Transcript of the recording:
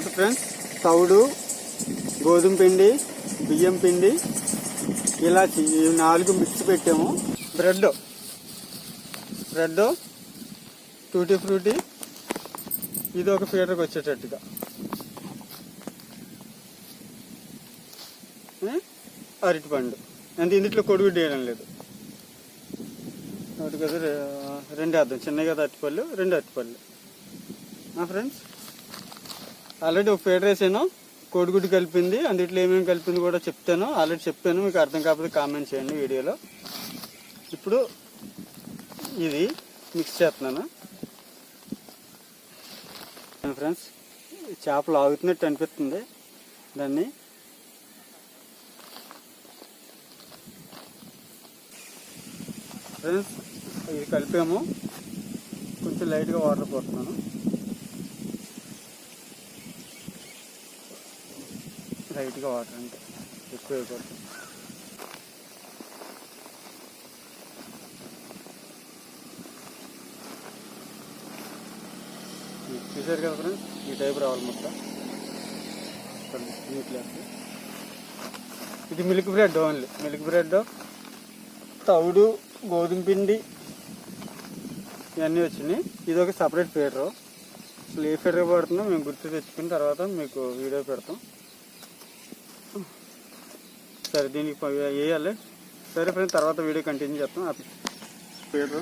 తర్వాత ఫ్రెండ్స్ తౌడు గోధుమ పిండి బియ్యం పిండి ఇలా నాలుగు మిక్స్ పెట్టాము. బ్రెడ్ బ్రెడ్ టూటీ ఫ్రూటీ ఇది ఒక ఫీటర్కి వచ్చేటట్టుగా. అరటిపండు. అంటే ఇందులో కొడుగు వేయడం లేదు. ఒకటి కదా రెండు వేద్దాం. చిన్నగా కదా అరటిపళ్ళు రెండు అరటిపళ్ళు. ఫ్రెండ్స్ ఆల్రెడీ ఒక ఫీటర్ వేసాను కోడిగుడ్డు కలిపింది. అందుట్లో ఏమేమి కలిపింది కూడా చెప్తాను. ఆల్రెడీ చెప్పాను మీకు అర్థం కాకపోతే కామెంట్ చేయండి వీడియోలో. ఇప్పుడు ఇది మిక్స్ చేస్తున్నాను. ఫ్రెండ్స్ చేపలు ఆగుతున్నట్టు అనిపిస్తుంది. దాన్ని ఫ్రెండ్స్ ఇది కలిపాము. కొంచెం లైట్గా వాటర్ పోతున్నాను లైట్గా వాటర్ అంటే ఎక్కువ అయిపోతుంది. చూసారు కదా ఫ్రెండ్స్ ఈ టైప్ రావాలి మొత్తం. నీట్లెస్ ఇది milk bread only. Milk bread తవుడు గోధుమ పిండి ఇవన్నీ వచ్చినాయి. ఇది ఒక సపరేట్ ఫీడరు. అసలు ఏ ఫీడర్ పడుతుందో మేము గుర్తు తెచ్చుకున్న తర్వాత మీకు వీడియో పెడతాం. సరే దీనికి వేయాలి. సరే ఫ్రెండ్స్ తర్వాత వీడియో కంటిన్యూ చేస్తాం. పేరు?